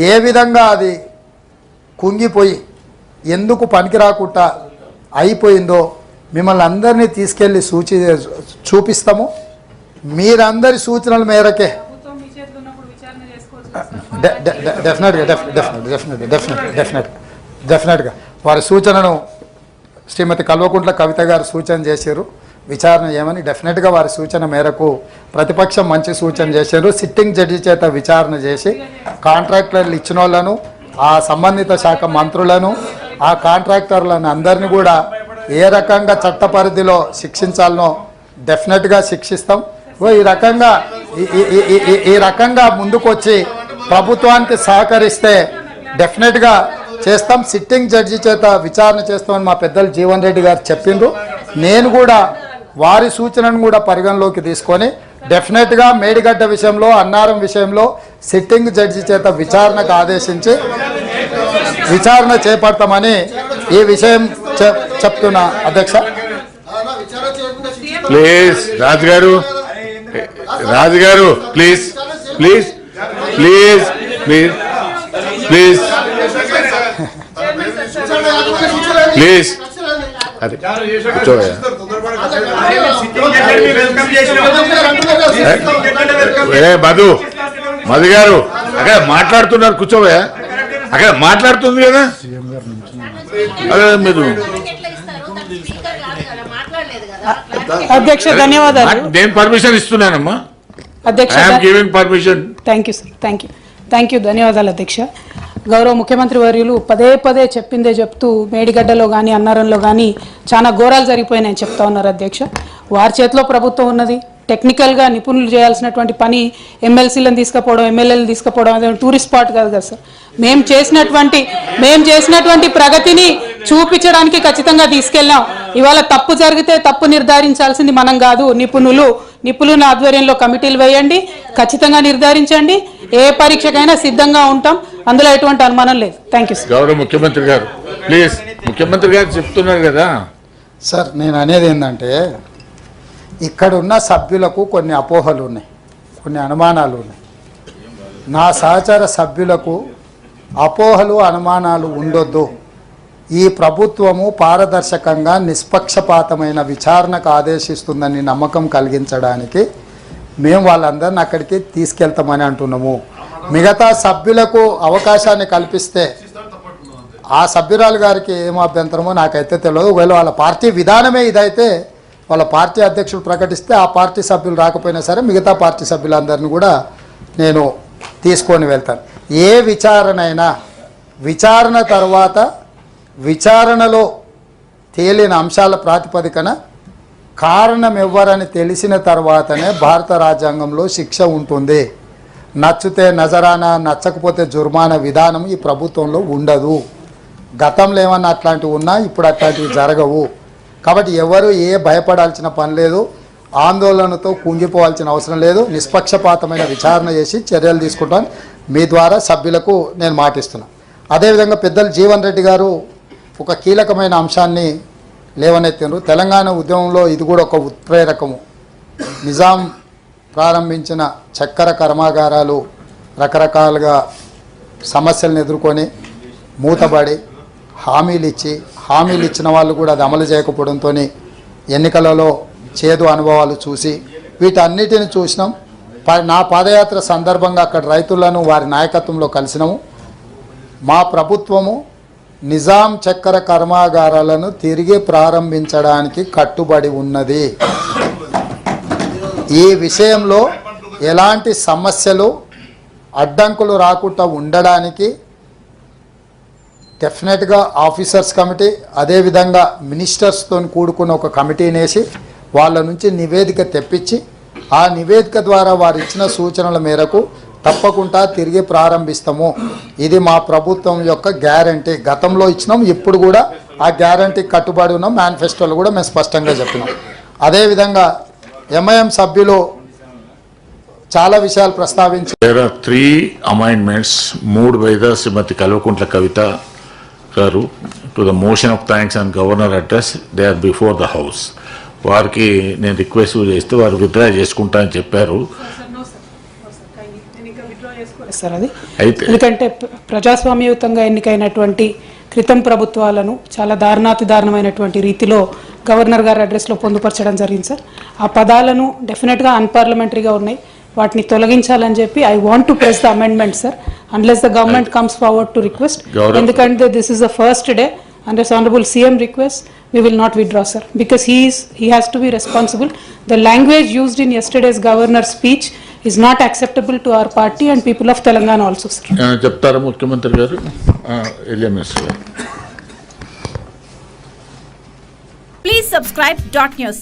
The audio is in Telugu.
ఏ విధంగా అది కుంగిపోయి ఎందుకు పనికి రాకుండా అయిపోయిందో మిమ్మల్ని అందరినీ తీసుకెళ్ళి సూచి చూపిస్తాము. మీరందరి సూచనల మేరకే. డెఫినెట్గా def- definite definite definite definite డెఫినెట్గా వారి సూచనను శ్రీమతి కల్వకుంట్ల కవిత గారు సూచన చేశారు. విచారణ ఏమని డెఫినెట్గా వారి సూచన మేరకు ప్రతిపక్షం మంచి సూచన చేశారు. సిట్టింగ్ జడ్జి చేత విచారణ చేసి కాంట్రాక్టర్లు ఇచ్చిన వాళ్ళను ఆ సంబంధిత శాఖ మంత్రులను ఆ కాంట్రాక్టర్లను అందరినీ కూడా ఏ రకంగా చట్ట పరిధిలో శిక్షించాలనో డెఫినెట్గా శిక్షిస్తాం. ఓ ఈ రకంగా ఈ- ఈ రకంగా ముందుకొచ్చి ప్రభుత్వానికి సహకరిస్తే డెఫినెట్గా చేస్తాం. సిట్టింగ్ జడ్జి చేత విచారణ చేస్తామని మా పెద్దలు జీవన్ రెడ్డి గారు చెప్పిండ్రు. నేను కూడా వారి సూచనను కూడా పరిగణలోకి తీసుకొని డెఫినెట్గా మేడిగడ్డ విషయంలో అన్నారం విషయంలో సిట్టింగ్ జడ్జి చేత విచారణకు ఆదేశించి విచారణ చేపడతామని ఈ విషయం చె- చెప్తున్నా అధ్యక్ష ప్లీజ్ రాజు గారు రాజు గారు please please please please please please అదే మధు మధు గారు అక్కడ మాట్లాడుతున్నారు కూర్చోవయ్యా. అక్కడ మాట్లాడుతుంది కదా? అదే మీరు. అధ్యక్ష ధన్యవాదాలు. నేను పర్మిషన్ ఇస్తున్నానమ్మా. అధ్యక్ష giving permission thank you sir thank you thank you ధన్యవాదాలు అధ్యక్ష. గౌరవ ముఖ్యమంత్రి వర్యులు పదే పదే చెప్పిందే చెప్తూ మేడిగడ్డలో కానీ అన్నారంలో కానీ చాలా ఘోరాలు జరిగిపోయినాయని చెప్తా ఉన్నారు అధ్యక్ష. వారి చేతిలో ప్రభుత్వం ఉన్నది. టెక్నికల్గా నిపుణులు చేయాల్సినటువంటి పని ఎమ్మెల్సీలను తీసుకుపోవడం ఎమ్మెల్యేలను తీసుకుపోవడం అదే టూరిస్ట్ స్పాట్ కాదు కదా సార్. మేము చేసినటువంటి మేము చేసినటువంటి ప్రగతిని చూపించడానికి ఖచ్చితంగా తీసుకెళ్ళాం. ఇవాళ తప్పు జరిగితే తప్పు నిర్ధారించాల్సింది మనం కాదు. నిపుణులు నిపుణుల ఆధ్వర్యంలో కమిటీలు వేయండి ఖచ్చితంగా నిర్ధారించండి. ఏ పరీక్షకైనా సిద్ధంగా ఉంటాం. అందులో ఎటువంటి అనుమానం లేదు. థ్యాంక్ యూ గౌరవ ముఖ్యమంత్రి గారు ప్లీజ్. ముఖ్యమంత్రి గారు చెప్తున్నారు కదా. సార్ నేను అనేది ఏంటంటే ఇక్కడున్న సభ్యులకు కొన్ని అపోహలు ఉన్నాయి కొన్ని అనుమానాలు ఉన్నాయి నా సహచర సభ్యులకు అపోహలు అనుమానాలు ఉండొద్దు. ఈ ప్రభుత్వము పారదర్శకంగా నిష్పక్షపాతమైన విచారణకు ఆదేశిస్తుందని నమ్మకం కలిగించడానికి మేము వాళ్ళందరిని అక్కడికి తీసుకెళ్తామని అంటున్నాము. మిగతా సభ్యులకు అవకాశాన్ని కల్పిస్తే ఆ సభ్యురాలు గారికి ఏం అభ్యంతరమో నాకైతే తెలియదు ఒకవేళ వాళ్ళ పార్టీ విధానమే ఇదైతే వాళ్ళ పార్టీ అధ్యక్షుడు ప్రకటిస్తే ఆ పార్టీ సభ్యులు రాకపోయినా సరే మిగతా పార్టీ సభ్యులందరినీ కూడా నేను తీసుకొని వెళ్తాను. ఏ విచారణ అయినా విచారణ తర్వాత విచారణలో తేలిన అంశాల ప్రాతిపదికన కారణం ఎవ్వరని తెలిసిన తర్వాతనే భారత రాజ్యాంగంలో శిక్ష ఉంటుంది. నచ్చితే నజరానా నచ్చకపోతే జుర్మానా విధానం ఈ ప్రభుత్వంలో ఉండదు. గతంలో ఏమన్నా అట్లాంటివి ఉన్నా ఇప్పుడు అట్లాంటివి జరగవు. కాబట్టి ఎవరు ఏ భయపడాల్సిన పని లేదు ఆందోళనతో కుంగిపోవాల్సిన అవసరం లేదు నిష్పక్షపాతమైన విచారణ చేసి చర్యలు తీసుకుంటాను మీ ద్వారా సభ్యులకు నేను మాటిస్తున్నాను అదేవిధంగా పెద్దలు జీవన్ రెడ్డి గారు ఒక కీలకమైన అంశాన్ని లేవనెత్తినారు తెలంగాణ ఉద్యమంలో ఇది కూడా ఒక ఉత్ప్రేరకము. నిజాం ప్రారంభించిన చక్కెర కర్మాగారాలు రకరకాలుగా సమస్యలను ఎదుర్కొని మూతబడి హామీలు ఇచ్చి హామీలు ఇచ్చిన వాళ్ళు కూడా అది అమలు చేయకపోవడంతో ఎన్నికలలో చేదు అనుభవాలు చూసి వీటన్నిటిని చూసినాం. నా పాదయాత్ర సందర్భంగా అక్కడ రైతులను వారి నాయకత్వంలో కలిసినాము. మా ప్రభుత్వము నిజాం చక్కెర కర్మాగారాలను తిరిగి ప్రారంభించడానికి కట్టుబడి ఉన్నది. ఈ విషయంలో ఎలాంటి సమస్యలు అడ్డంకులు రాకుండా ఉండడానికి డెఫినెట్గా ఆఫీసర్స్ కమిటీ అదేవిధంగా మినిస్టర్స్తో కూడుకున్న ఒక కమిటీని వేసి వాళ్ళ నుంచి నివేదిక తెప్పించి ఆ నివేదిక ద్వారా వారు ఇచ్చిన సూచనల మేరకు తప్పకుండా తిరిగి ప్రారంభిస్తాము. ఇది మా ప్రభుత్వం యొక్క గ్యారంటీ. గతంలో ఇచ్చినాం ఇప్పుడు కూడా ఆ గ్యారంటీ కట్టుబడి ఉన్నాం. మేనిఫెస్టోలో కూడా మేము స్పష్టంగా చెప్పినాం. అదేవిధంగా ఎంఐఎం సభ్యులు చాలా విషయాలు ప్రస్తావించారు త్రీ అమైండ్మెంట్స్ మూడు వైద్య శ్రీమతి కల్వకుంట్ల కవిత గారు to the motion of thanks and governor address they are before the house వారికి నేను రిక్వెస్ట్ చేస్తే వారు విత్డ్రా చేసుకుంటా అని చెప్పారు. సార్ అది. ఎందుకంటే ప్ర- ప్రజాస్వామ్యయుతంగా ఎన్నికైనటువంటి క్రితం ప్రభుత్వాలను చాలా దారుణాతి దారుణమైనటువంటి రీతిలో గవర్నర్ గారి అడ్రస్లో పొందుపరచడం జరిగింది సార్ ఆ పదాలను డెఫినెట్గా అన్పార్లమెంటరీగా ఉన్నాయి. వాటిని తొలగించాలని చెప్పి I want to press the amendment sir unless the government comes forward to request Gaurav- ఎందుకంటే this is the first day under honorable CM request, we will not withdraw, sir, because he is, he has to be responsible. The language used in yesterday's governor's speech is not acceptable to our party and people of Telangana also, sir. ఆ, చెప్తారా ముఖ్యమంత్రి గారు ఎలియా మినిస్టర్ గారు Please subscribe dot news